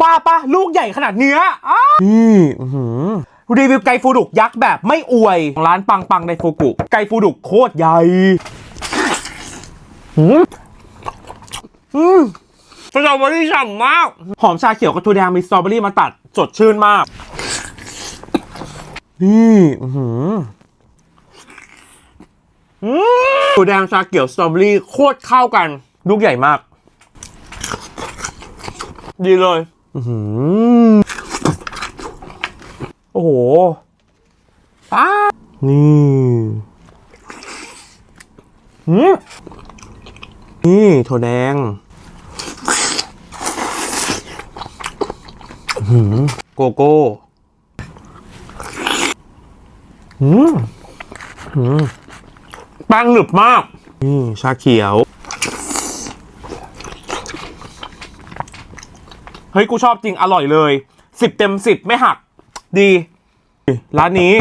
บ้าปะลูกใหญ่ขนาดเนี้ยอ้านี่อื้อหือรีวิวไก่ฟูดุกยักษ์แบบไม่อวยของร้านปังปังไดฟูกุ ไก่ฟูดุกโคตรใหญ่อืมอืมสตรอเบอรี่ฉ่ำมาก หอมชาเขียวกับถั่วแดงมีสตรอเบอรี่มาตัดสดชื่นมาก นี่อื้อหืออืมถั่วแดงชาเขียวสตรอเบอรี่โคตรเข้ากัน ลูกใหญ่มาก ดีเลยอื้อหือ โอ้โหป้านี่หืมนี่ถั่วแดงหือโกโก้อืมอืมแป้งหนึบมาก นี่ชาเขียว เฮ้ยกูชอบจริงอร่อยเลยสิบเต็มสิบไม่หัก ดี ร้านนี้